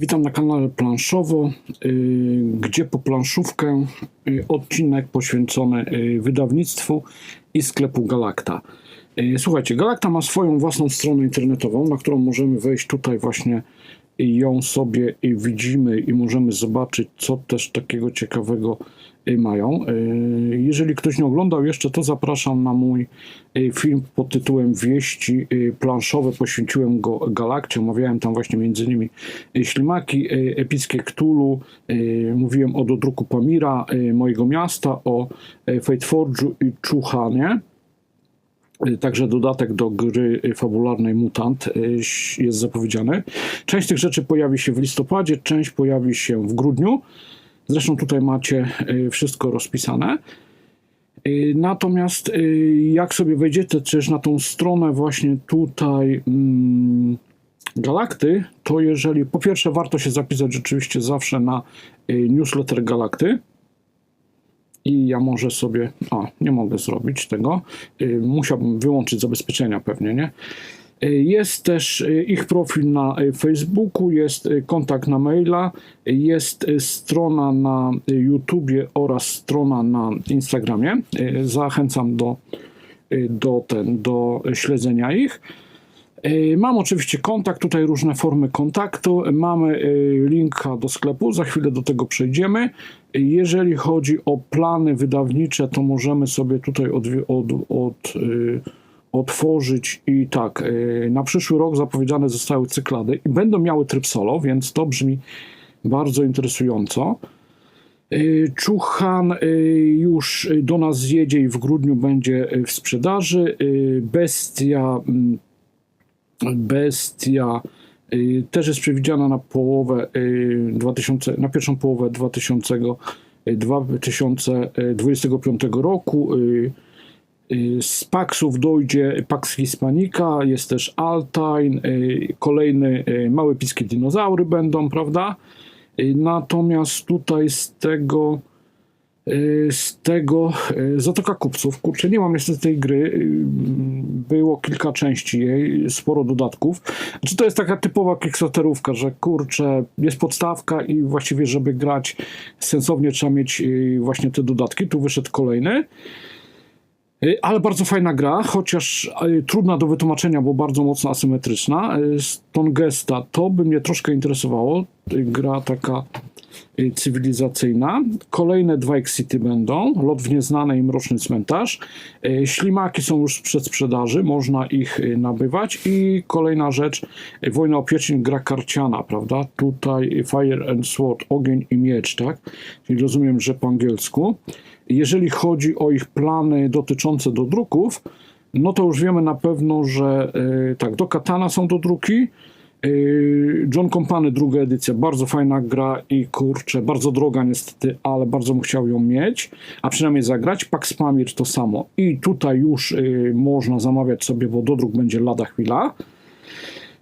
Witam na kanale Planszowo, y, gdzie po planszówkę y, odcinek poświęcony y, wydawnictwu i sklepu Galacta. Y, Słuchajcie, Galacta ma swoją własną stronę internetową, na którą możemy wejść tutaj właśnie ją sobie widzimy i możemy zobaczyć, co też takiego ciekawego mają. Y, Jeżeli ktoś nie oglądał jeszcze, to zapraszam na mój y, film pod tytułem Wieści y, planszowe. Poświęciłem go Galakcie. Omawiałem tam właśnie y, ślimaki, y, epickie Cthulhu. y, Mówiłem o dodruku Pamira, y, mojego miasta, o y, Fate Forge'u i Czuchanie. Y, Także dodatek do gry y, fabularnej Mutant y, jest zapowiedziany. Część tych rzeczy pojawi się w listopadzie, część pojawi się w grudniu. Zresztą tutaj macie y, wszystko rozpisane. Y, Natomiast y, jak sobie wejdziecie też na tą stronę właśnie tutaj mm, Galakty, to jeżeli po pierwsze warto się zapisać rzeczywiście zawsze na newsletter Galakty. I ja może sobie. A, nie mogę zrobić tego. Musiałbym wyłączyć zabezpieczenia pewnie, nie? Jest też y, ich profil na y, Facebooku, jest y, kontakt na maila, jest strona na YouTubie oraz strona na Instagramie. Zachęcam do, do, ten, do śledzenia ich. Mam oczywiście kontakt, tutaj różne formy kontaktu. Mamy linka do sklepu, za chwilę do tego przejdziemy. Jeżeli chodzi o plany wydawnicze, to możemy sobie tutaj od, od, y, otworzyć i tak, y, na przyszły rok zapowiedziane zostały cyklady i będą miały tryb solo, więc to brzmi bardzo interesująco. Y, Czuchan y, już do nas zjedzie i w grudniu będzie w sprzedaży. Bestia mm, Bestia też jest przewidziana na połowę y, 2000, na pierwszą połowę 2000, y, 2025 roku. Y, Z Paxów dojdzie Pax Hispanica, jest też Altain, y, kolejny y, małe piskie dinozaury będą, prawda? Natomiast tutaj z tego z tego Zatoka Kupców, kurczę, nie mam niestety tej gry, było kilka części jej, sporo dodatków. Znaczy to jest taka typowa Kickstarterówka, że kurczę, jest podstawka i właściwie, żeby grać sensownie trzeba mieć właśnie te dodatki. Tu wyszedł kolejny. Y, Ale bardzo fajna gra, chociaż y, trudna do wytłumaczenia, bo bardzo mocno asymetryczna. Y, Stone Gesta to by mnie troszkę interesowało. Gra taka cywilizacyjna. Kolejne dwa Exity będą. Lot w nieznane i Mroczny Cmentarz. Ślimaki są już przed sprzedaży, można ich nabywać. I kolejna rzecz, Wojna o Pieczeń, gra karciana, prawda? Tutaj Fire and Sword, ogień i miecz, tak? Czyli rozumiem, że po angielsku. Jeżeli chodzi o ich plany dotyczące dodruków, no to już wiemy na pewno, że y, tak, do Katana są dodruki. Y, John Company, druga edycja, bardzo fajna gra i kurczę, bardzo droga niestety, ale bardzo bym chciał ją mieć, a przynajmniej zagrać. Pax Pamir to samo. I tutaj już y, można zamawiać sobie, bo dodruk będzie lada chwila.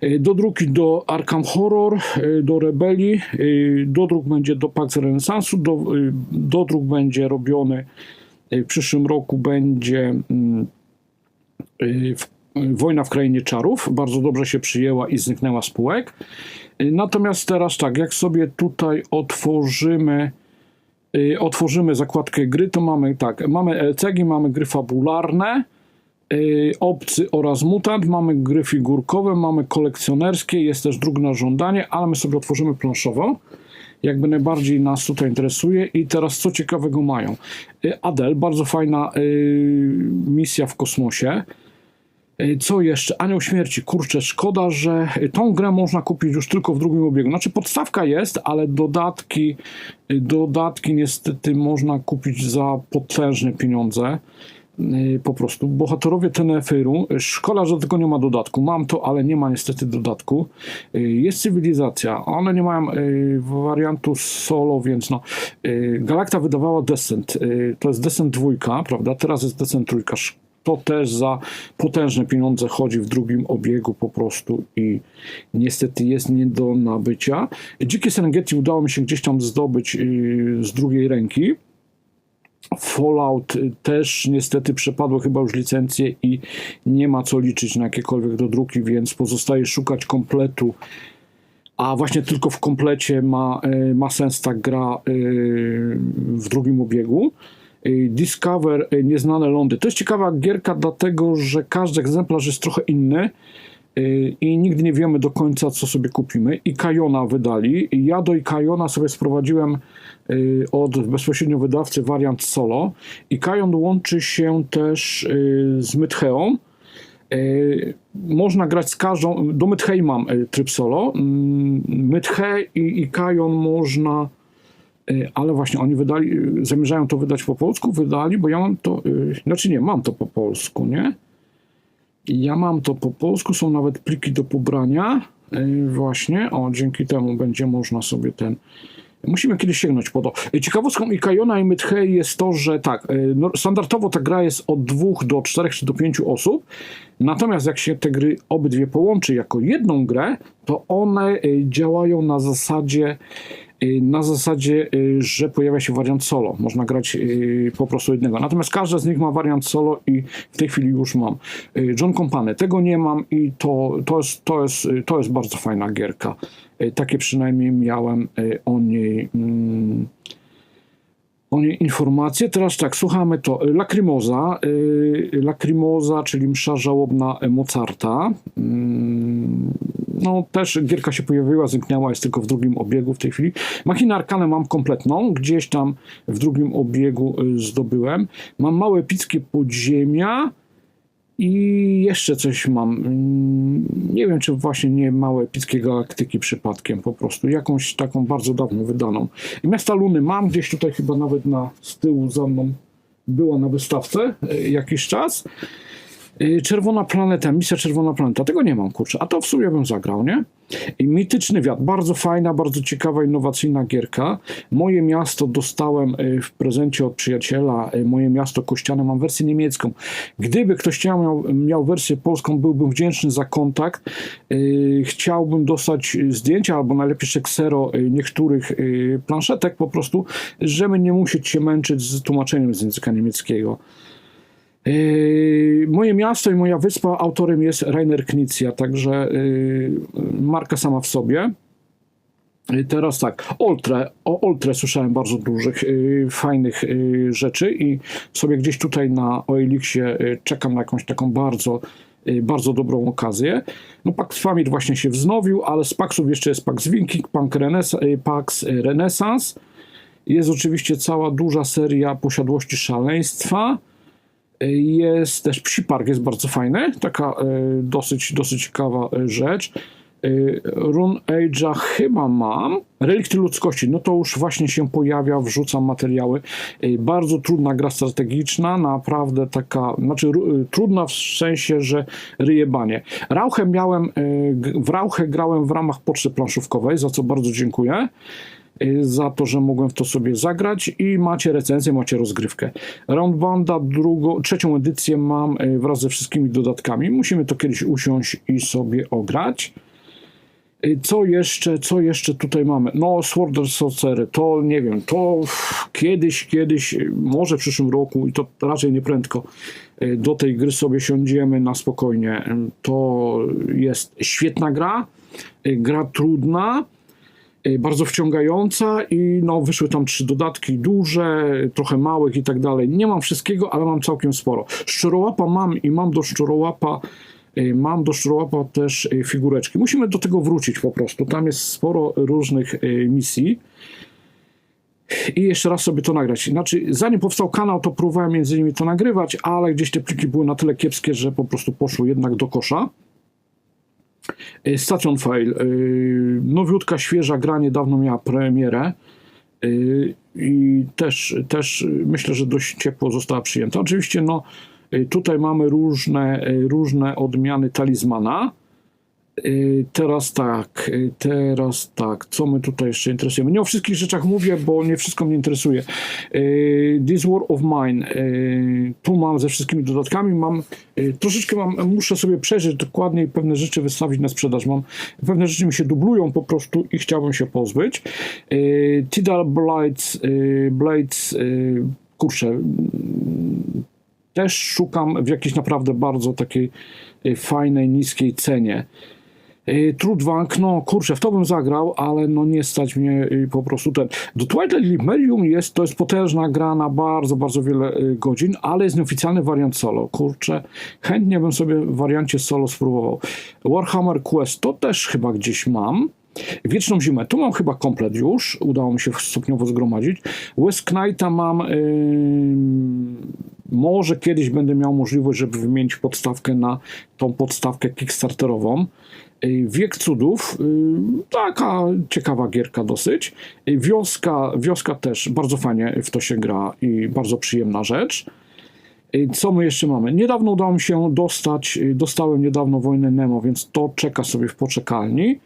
Y, Dodruki do Arkham Horror, y, do Rebelii, y, dodruk będzie do Pax Renesansu, do, dodruk będzie robiony w przyszłym roku będzie mm, w, Wojna w Krainie Czarów, bardzo dobrze się przyjęła i zniknęła spółek. Y, Natomiast teraz tak, jak sobie tutaj otworzymy otworzymy zakładkę gry, to mamy tak, mamy LCG, mamy gry fabularne, obcy oraz mutant, mamy gry figurkowe, mamy kolekcjonerskie, jest też druk na żądanie, ale my sobie otworzymy planszowo. Jakby najbardziej nas tutaj interesuje. I teraz co ciekawego mają? Y, Adel, bardzo fajna y, misja w kosmosie. Co jeszcze? Anioł Śmierci. Kurczę, szkoda, że tą grę można kupić już tylko w drugim obiegu. Znaczy podstawka jest, ale dodatki, dodatki niestety można kupić za potężne pieniądze. Y, Po prostu bohaterowie Teneferu. Szkoda, że tylko nie ma dodatku. Mam to, ale nie ma niestety dodatku. Y, Jest cywilizacja. One nie mają y, wariantu solo, więc no. Galakta wydawała Descent. To jest Descent dwójka, prawda? Teraz jest Descent trójka. To też za potężne pieniądze chodzi w drugim obiegu po prostu i niestety jest nie do nabycia. Dzikie Serengeti udało mi się gdzieś tam zdobyć z drugiej ręki. Fallout też niestety przepadło chyba już licencję i nie ma co liczyć na jakiekolwiek dodruki, więc pozostaje szukać kompletu a właśnie tylko w komplecie ma, y, ma sens ta gra y, w drugim obiegu. Y, Discover Nieznane Lądy. To jest ciekawa gierka, dlatego że każdy egzemplarz jest trochę inny i nigdy nie wiemy do końca, co sobie kupimy. I Kajona wydali. Ja do Ikajona sobie sprowadziłem y, od bezpośrednio wydawcy wariant solo. I Kajon łączy się też y, z Mytheą. Y, Można grać z każdą. Do Mythei mam y, tryb solo. Mm, Mythę i, i Kajon można. y, Ale właśnie oni wydali, y, zamierzają to wydać po polsku, wydali, bo ja mam to, y, znaczy nie, mam to po polsku, nie? Ja mam to po polsku, są nawet pliki do pobrania. y, Właśnie, o, dzięki temu będzie można sobie ten. Musimy kiedyś sięgnąć po to. Y, Ciekawostką i Kajona i Mythei jest to, że tak, y, no, standardowo ta gra jest od dwóch do czterech czy do pięciu osób. Natomiast jak się te gry obydwie połączy jako jedną grę, to one działają na zasadzie na zasadzie, y, że pojawia się wariant solo. Można grać y, po prostu jednego. Natomiast każda z nich ma wariant solo i w tej chwili już mam. Y, John Company, tego nie mam i to, to, jest, to, jest, y, to jest bardzo fajna gierka. Y, Takie przynajmniej miałem y, o niej. mm, informacje. Teraz tak, słuchamy to. Lacrimosa, y, Lacrimosa, czyli msza żałobna Mozarta. Mm, No, też gierka się pojawiła, zniknęła, jest tylko w drugim obiegu w tej chwili. Machinę Arkanę mam kompletną, gdzieś tam w drugim obiegu y, zdobyłem. Mam małe epickie podziemia i jeszcze coś mam. Mm, Nie wiem, czy właśnie nie małe epickie galaktyki przypadkiem, po prostu jakąś taką bardzo dawno wydaną. I Miasta Luny mam gdzieś tutaj chyba nawet na z tyłu za mną była na wystawce y, jakiś czas. Y, Czerwona planeta, misja Czerwona planeta, tego nie mam, kurczę, a to w sumie bym zagrał, nie? I Mityczny Wiatr, bardzo fajna, bardzo ciekawa, innowacyjna gierka. Moje miasto dostałem y, w prezencie od przyjaciela, y, moje miasto kościane, mam wersję niemiecką. Gdyby ktoś chciał, miał, miał wersję polską, byłbym wdzięczny za kontakt. Chciałbym dostać zdjęcia, albo najlepiej ksero niektórych planszetek po prostu, żeby nie musieć się męczyć z tłumaczeniem z języka niemieckiego. Yy, Moje miasto i moja wyspa autorem jest Rainer Knizia, także yy, marka sama w sobie. Yy, Teraz tak, Oltre, o Oltre słyszałem bardzo dużych, yy, fajnych yy, rzeczy i sobie gdzieś tutaj na OLX-ie yy, czekam na jakąś taką bardzo, bardzo dobrą okazję. No Pax Family właśnie się wznowił, ale z Paxów jeszcze jest Pax Viking, Pax Renes- Pax Renaissance. Jest oczywiście cała duża seria Posiadłości Szaleństwa. Jest też Psi Park, jest bardzo fajny, taka e, dosyć, dosyć ciekawa e, rzecz. E, Run Age'a chyba mam. Relikty ludzkości, no to już właśnie się pojawia, wrzucam materiały. Bardzo trudna gra strategiczna, naprawdę taka, znaczy ru- trudna w sensie, że ryje banie. Rauchę miałem, w Rauchę grałem w ramach poczty planszówkowej, za co bardzo dziękuję za to, że mogłem w to sobie zagrać i macie recenzję, macie rozgrywkę. Round Banda, drugą, trzecią edycję mam y, wraz ze wszystkimi dodatkami. Musimy to kiedyś usiąść i sobie ograć. Y, Co jeszcze, co jeszcze tutaj mamy? No, Sword and Sorcery, to nie wiem, to kiedyś, kiedyś, y, może w przyszłym roku i to raczej nie prędko, y, do tej gry sobie siądziemy na spokojnie. Y, To jest świetna gra, y, gra trudna, y, bardzo wciągająca i no, wyszły tam trzy dodatki duże, trochę małych i tak dalej. Nie mam wszystkiego, ale mam całkiem sporo. Szczurołapa mam i mam do szczurołapa y, mam do szczurołapa też y, figureczki. Musimy do tego wrócić po prostu. Tam jest sporo różnych y, misji. I jeszcze raz sobie to nagrać. Znaczy, zanim powstał kanał, to próbowałem między innymi to nagrywać, ale gdzieś te pliki były na tyle kiepskie, że po prostu poszły jednak do kosza. Y, Station Fail. y, Nowiutka, świeża gra, niedawno miała premierę. y, I też, też myślę, że dość ciepło została przyjęta. Oczywiście, no, tutaj mamy różne, różne odmiany talizmana. Y, Teraz tak, y, teraz tak, co my tutaj jeszcze interesujemy? Nie o wszystkich rzeczach mówię, bo nie wszystko mnie interesuje. Y, This War of Mine, tu mam ze wszystkimi dodatkami, mam, troszeczkę mam, muszę sobie przejrzeć dokładniej pewne rzeczy wystawić na sprzedaż. Mam, pewne rzeczy mi się dublują po prostu i chciałbym się pozbyć. Tidal Blades, Blades, kurczę, mm, też szukam w jakiejś naprawdę bardzo takiej fajnej, niskiej cenie. Y, Trudwank, no kurczę, w to bym zagrał, ale no nie stać mnie y, po prostu ten. Do Twilight Imperium jest, to jest potężna gra na bardzo, bardzo wiele y, godzin, ale jest nieoficjalny wariant solo. Kurczę, chętnie bym sobie w wariancie solo spróbował. Warhammer Quest to też chyba gdzieś mam. Wieczną Zimę, tu mam chyba komplet już, udało mi się stopniowo zgromadzić. West Knighta mam, ym, może kiedyś będę miał możliwość, żeby wymienić podstawkę na tą podstawkę kickstarterową. Y, Wiek Cudów, y, taka ciekawa gierka dosyć. Y, Wioska, wioska też bardzo fajnie w to się gra i bardzo przyjemna rzecz. Co my jeszcze mamy? Niedawno udało mi się dostać, dostałem niedawno Wojnę Nemo, więc to czeka sobie w poczekalni.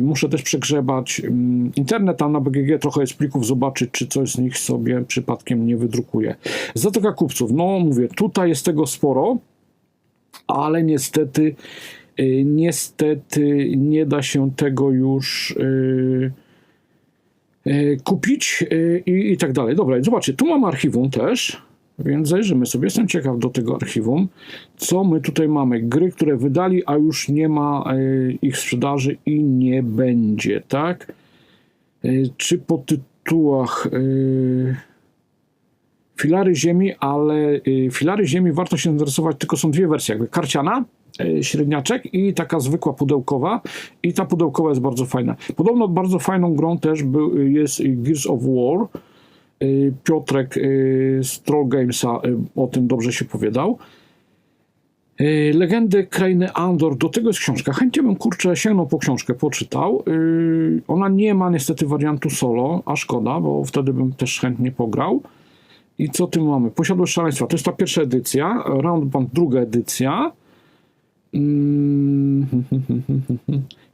Muszę też przegrzebać mm, internet, tam na BGG trochę jest plików, zobaczyć, czy coś z nich sobie przypadkiem nie wydrukuje. Zatoka kupców, no mówię, tutaj jest tego sporo, ale niestety, niestety nie da się tego już y, y, kupić y, i, i tak dalej. Dobra, zobaczcie, tu mam archiwum też, więc zajrzymy sobie. Jestem ciekaw do tego archiwum, co my tutaj mamy. Gry, które wydali, a już nie ma y, ich sprzedaży i nie będzie, tak? Y, czy po tytułach y, Filary Ziemi, ale y, Filary Ziemi warto się interesować, tylko są dwie wersje, jakby karciana, y, średniaczek i taka zwykła pudełkowa i ta pudełkowa jest bardzo fajna. Podobno bardzo fajną grą też był, jest Gears of War, Y, Piotrek y, z Troll Gamesa o tym dobrze się powiedział. Y, Legendy Krainy Andor, do tego jest książka. Chętnie bym, kurczę, sięgnął po książkę, poczytał. Ona nie ma niestety wariantu solo, a szkoda, bo wtedy bym też chętnie pograł. I co tu mamy? Posiadłość szaleństwa. To jest ta pierwsza edycja. Roundband druga edycja. Mm,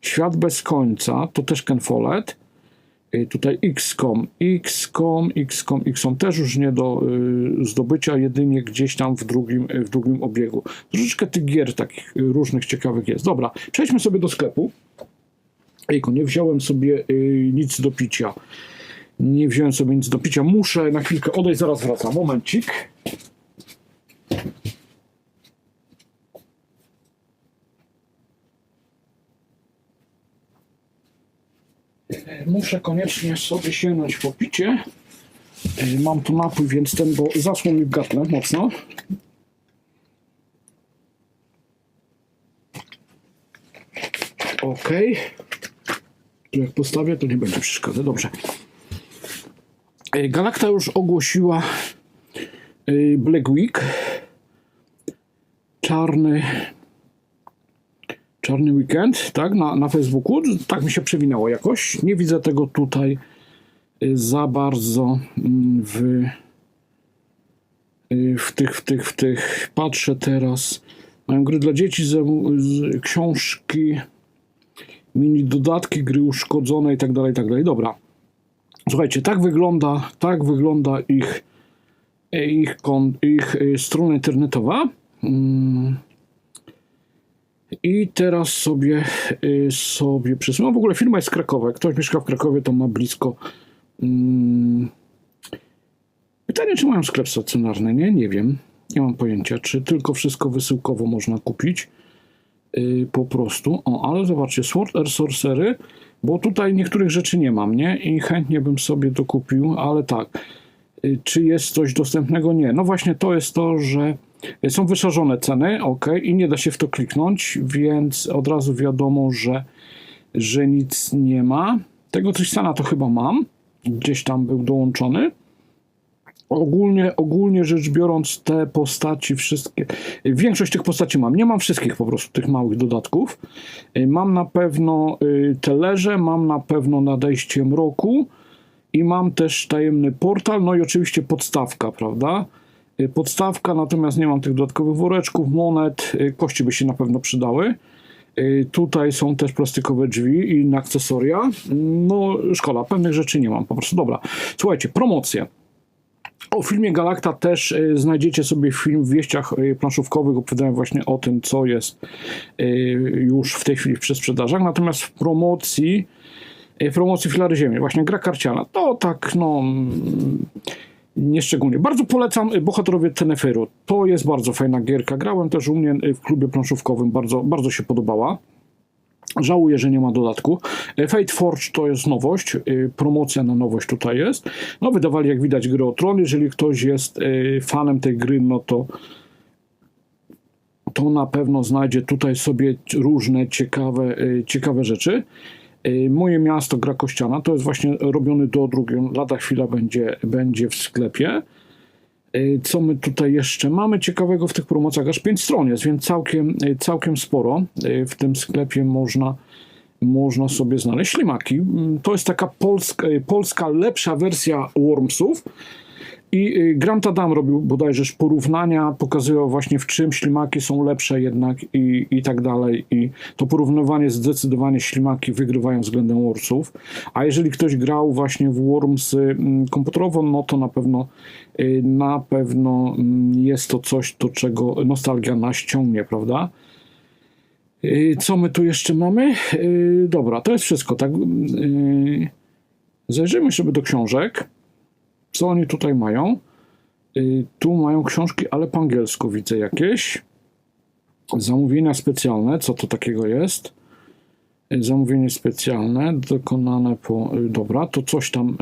Świat bez końca. To też Ken Follett. Y, Tutaj XCOM, XCOM, XCOM, XCOM też już nie do y, zdobycia, jedynie gdzieś tam w drugim, y, w drugim obiegu. Troszeczkę tych gier takich różnych ciekawych jest. Dobra, przejdźmy sobie do sklepu. Ejko, nie wziąłem sobie nic do picia. Nie wziąłem sobie nic do picia. Muszę na chwilkę odejść, zaraz wracam. Momencik. Muszę koniecznie sobie sięgnąć po picie. Y, Mam tu napój, więc ten, bo zasłał mi w gardle mocno. Ok. Tu jak postawię, to nie będzie przeszkadzać. Dobrze. Y, Galakta już ogłosiła y, Black Week. Czarny Czarny weekend, tak, na, na Facebooku. Tak mi się przewinęło jakoś. Nie widzę tego tutaj y, za bardzo mm, w, y, w tych, w tych, w tych. Patrzę teraz. Mają gry dla dzieci, z, z książki, mini dodatki, gry uszkodzone i tak dalej, tak dalej. Dobra. Słuchajcie, tak wygląda, tak wygląda ich, ich, kon, ich y, strona internetowa. Mm. I teraz sobie, y, sobie przesunę. W ogóle firma jest z Krakowa. Jak ktoś mieszka w Krakowie, to ma blisko. Mm, pytanie, czy mają sklep stacjonarny? Nie, nie wiem. Nie mam pojęcia, czy tylko wszystko wysyłkowo można kupić. Y, po prostu. O, ale zobaczcie, Sword Air Sorcery, bo tutaj niektórych rzeczy nie mam, nie? I chętnie bym sobie to kupił, ale tak. Y, Czy jest coś dostępnego? Nie. No właśnie to jest to, że są wyszarzone ceny, ok, i nie da się w to kliknąć, więc od razu wiadomo, że, że nic nie ma. Tego Tristana to chyba mam, gdzieś tam był dołączony. Ogólnie, ogólnie rzecz biorąc, te postaci wszystkie, większość tych postaci mam. Nie mam wszystkich po prostu tych małych dodatków. Y, Mam na pewno y, Telerze, mam na pewno Nadejście Mroku i mam też Tajemny Portal, no i oczywiście podstawka, prawda? Y, Podstawka, natomiast nie mam tych dodatkowych woreczków, monet, y, kości by się na pewno przydały. Y, Tutaj są też plastikowe drzwi i inne akcesoria. No, szkoda, pewnych rzeczy nie mam po prostu. Dobra, słuchajcie, promocje. O filmie Galakta też znajdziecie sobie film w wieściach planszówkowych. Opowiadałem właśnie o tym, co jest już w tej chwili w przedsprzedażach. Natomiast w promocji, w promocji Filary Ziemi, właśnie gra karciana, to tak, no. Nieszczególnie. Bardzo polecam y, Bohaterowie Teneferu. To jest bardzo fajna gierka. Grałem też u mnie y, w klubie planszówkowym. Bardzo, bardzo się podobała. Żałuję, że nie ma dodatku. E, Fate Forge to jest nowość, promocja na nowość tutaj jest. No wydawali jak widać gry o tron, jeżeli ktoś jest fanem tej gry, no to to na pewno znajdzie tutaj sobie różne ciekawe, ciekawe rzeczy. E, Moje miasto gra kościana to jest właśnie robiony do drugiego. Lada chwila będzie, będzie w sklepie. E, Co my tutaj jeszcze mamy ciekawego w tych promocjach? Aż 5 stron jest, więc całkiem, e, całkiem sporo w tym sklepie można, można sobie znaleźć. Ślimaki mm, to jest taka polska, polska lepsza wersja Wormsów. I y, Grant Adam robił bodajże porównania, pokazywał właśnie w czym ślimaki są lepsze jednak i, i tak dalej. I to porównywanie zdecydowanie ślimaki wygrywają względem Wormsów. A jeżeli ktoś grał właśnie w Wormsy mm, komputerowo, no to na pewno y, na pewno mm, jest to coś, do czego nostalgia nas ciągnie, prawda? Y, Co my tu jeszcze mamy? Dobra, to jest wszystko, tak? Zajrzyjmy sobie do książek. Co oni tutaj mają? Y, Tu mają książki, ale po angielsku widzę jakieś. Zamówienia specjalne. Co to takiego jest? Y, Zamówienie specjalne, dokonane po. y, Dobra, to coś tam.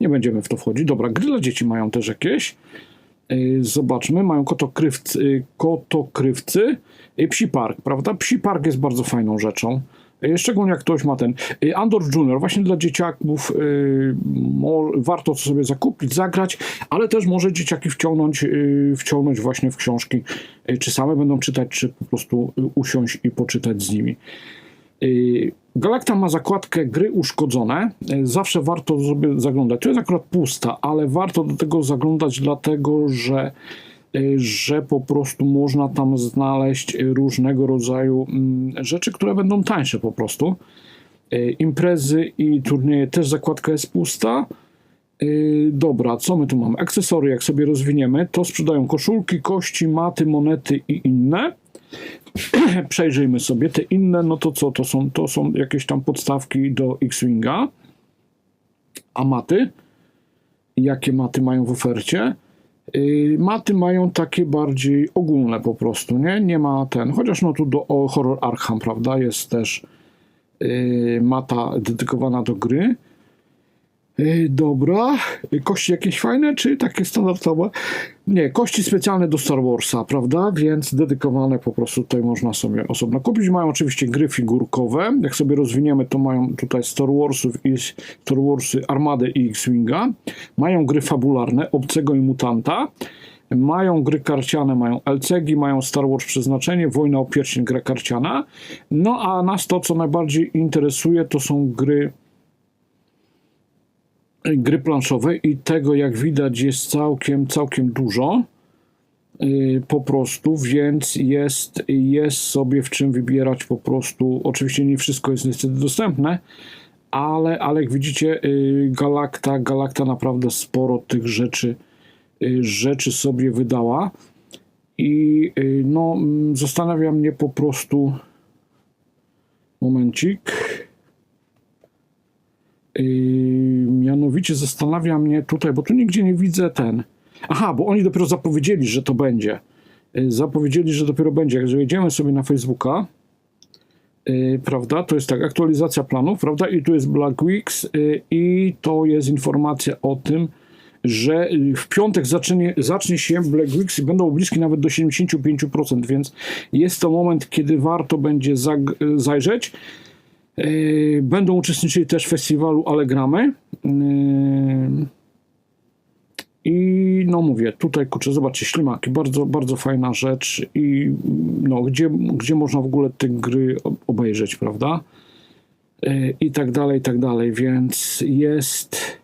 Nie będziemy w to wchodzić. Dobra, gry dla dzieci mają też jakieś. Zobaczmy, mają kotokrywcy, kotokrywcy y, Psi Park, prawda? Psi Park jest bardzo fajną rzeczą. Y, Szczególnie jak ktoś ma ten y, Andor Junior, właśnie dla dzieciaków y, mo, warto to sobie zakupić, zagrać, ale też może dzieciaki wciągnąć, y, wciągnąć właśnie w książki, y, czy same będą czytać, czy po prostu usiąść i poczytać z nimi. Galakta ma zakładkę gry uszkodzone. Zawsze warto sobie zaglądać. To jest akurat pusta, ale warto do tego zaglądać, dlatego że, że po prostu można tam znaleźć y, różnego rodzaju mm, rzeczy, które będą tańsze po prostu. Y, Imprezy i turnieje też zakładka jest pusta. Y, Dobra, co my tu mamy? Akcesory, jak sobie rozwiniemy, to sprzedają koszulki, kości, maty, monety i inne przejrzyjmy sobie te inne, no to co, to są, to są jakieś tam podstawki do X-Winga. A maty? Jakie maty mają w ofercie? Yy, maty mają takie bardziej ogólne po prostu, nie? Nie ma ten, chociaż no tu do Horror Arkham, prawda, jest też yy, mata dedykowana do gry. Yy, Dobra. Yy, Kości jakieś fajne, czy takie standardowe? Nie, kości specjalne do Star Warsa, prawda? Więc dedykowane po prostu tutaj można sobie osobno kupić. Mają oczywiście gry figurkowe. Jak sobie rozwiniemy, to mają tutaj Star Warsów i Star Warsy Armadę i X-Winga. Mają gry fabularne, Obcego i Mutanta. Mają gry karciane, mają LCG, mają Star Wars Przeznaczenie, Wojna o Pierścień, gra karciana. No a nas to, co najbardziej interesuje, to są gry gry planszowe i tego jak widać jest całkiem, całkiem dużo. Yy, po prostu, więc jest, jest sobie w czym wybierać po prostu. Oczywiście nie wszystko jest niestety dostępne, ale, ale jak widzicie yy, Galakta, Galakta naprawdę sporo tych rzeczy, yy, rzeczy sobie wydała. I no mm, zastanawia mnie po prostu momencik Yy, mianowicie zastanawia mnie tutaj, bo tu nigdzie nie widzę ten. Aha, bo oni dopiero zapowiedzieli, że to będzie. Yy, zapowiedzieli, że dopiero będzie. Jak wejdziemy sobie na Facebooka, yy, prawda, to jest tak, aktualizacja planów, prawda, i tu jest Black Weeks yy, i to jest informacja o tym, że yy, w piątek zacznie, zacznie się Black Weeks i będą bliski nawet do 75%, więc jest to moment, kiedy warto będzie zajrzeć. Yy, Będą uczestniczyli też w festiwalu Allegramy. Yy, I no mówię, tutaj kurczę, zobaczcie, ślimaki, bardzo, bardzo fajna rzecz i no, gdzie, gdzie można w ogóle te gry obejrzeć, prawda? Yy, I tak dalej, i tak dalej, więc jest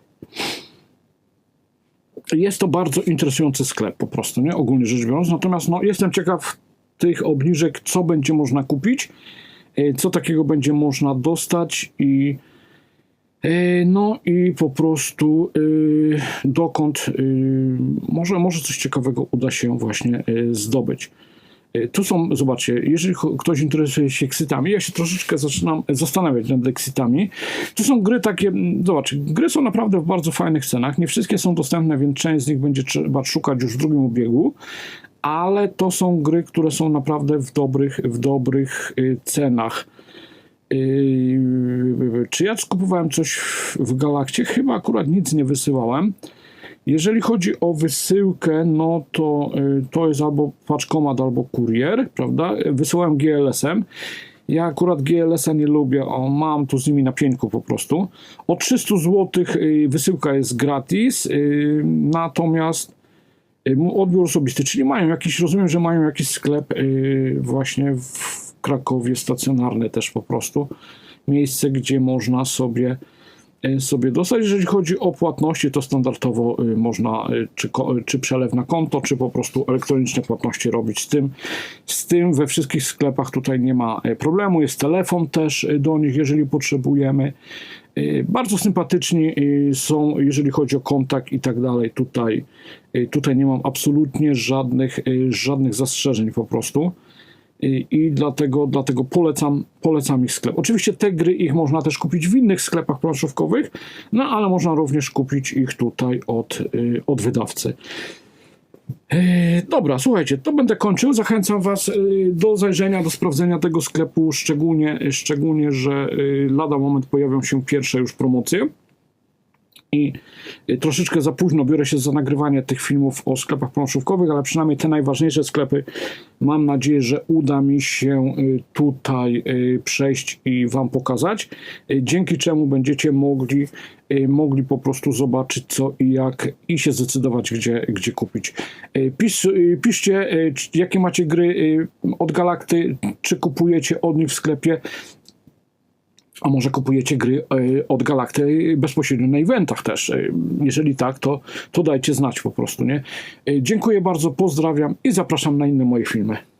jest to bardzo interesujący sklep po prostu, nie? Ogólnie rzecz biorąc. Natomiast no, jestem ciekaw tych obniżek, co będzie można kupić, co takiego będzie można dostać i e, no i po prostu e, dokąd e, może, może coś ciekawego uda się właśnie e, zdobyć. E, Tu są, zobaczcie, jeżeli ktoś interesuje się eksytami, ja się troszeczkę zaczynam zastanawiać nad eksytami. Tu są gry takie, mm, zobacz, gry są naprawdę w bardzo fajnych cenach. Nie wszystkie są dostępne, więc część z nich będzie trzeba szukać już w drugim ubiegu, ale to są gry, które są naprawdę w dobrych, w dobrych y, cenach. Yy, czy ja skupowałem coś w, Galakcie? Chyba akurat nic nie wysyłałem. Jeżeli chodzi o wysyłkę, no to y, to jest albo paczkomat, albo kurier, prawda? Wysyłałem GLS-em. Ja akurat GLS-a nie lubię, o, mam tu z nimi na po prostu. O 300 zł wysyłka jest gratis, y, natomiast y, odbiór osobisty, czyli mają jakiś, rozumiem, że mają jakiś sklep y, właśnie w Krakowie stacjonarny też po prostu. Miejsce, gdzie można sobie y, sobie dostać. Jeżeli chodzi o płatności, to standardowo y, można y, czy, czy przelew na konto, czy po prostu elektroniczne płatności robić z tym. Z tym we wszystkich sklepach tutaj nie ma y, problemu. Jest telefon też y, do nich, jeżeli potrzebujemy. Y, Bardzo sympatyczni y, są, jeżeli chodzi o kontakt i tak dalej. Tutaj, y, tutaj nie mam absolutnie żadnych, żadnych zastrzeżeń po prostu i, dlatego, dlatego polecam, polecam ich sklep. Oczywiście te gry ich można też kupić w innych sklepach planszówkowych, no ale można również kupić ich tutaj od, od wydawcy. E, Dobra, słuchajcie, to będę kończył. Zachęcam Was y, do zajrzenia, do sprawdzenia tego sklepu, szczególnie, szczególnie że y, lada moment pojawią się pierwsze już promocje. I troszeczkę za późno biorę się za nagrywanie tych filmów o sklepach planszówkowych, ale przynajmniej te najważniejsze sklepy mam nadzieję, że uda mi się y, tutaj y, przejść i Wam pokazać, y, dzięki czemu będziecie mogli, mogli po prostu zobaczyć co i jak i się zdecydować, gdzie, gdzie kupić. Pisz, piszcie, jakie macie gry od Galakty, czy kupujecie od nich w sklepie, a może kupujecie gry e, od Galakty bezpośrednio na eventach też? E, Jeżeli tak, to, to dajcie znać po prostu, nie? E, Dziękuję bardzo, pozdrawiam i zapraszam na inne moje filmy.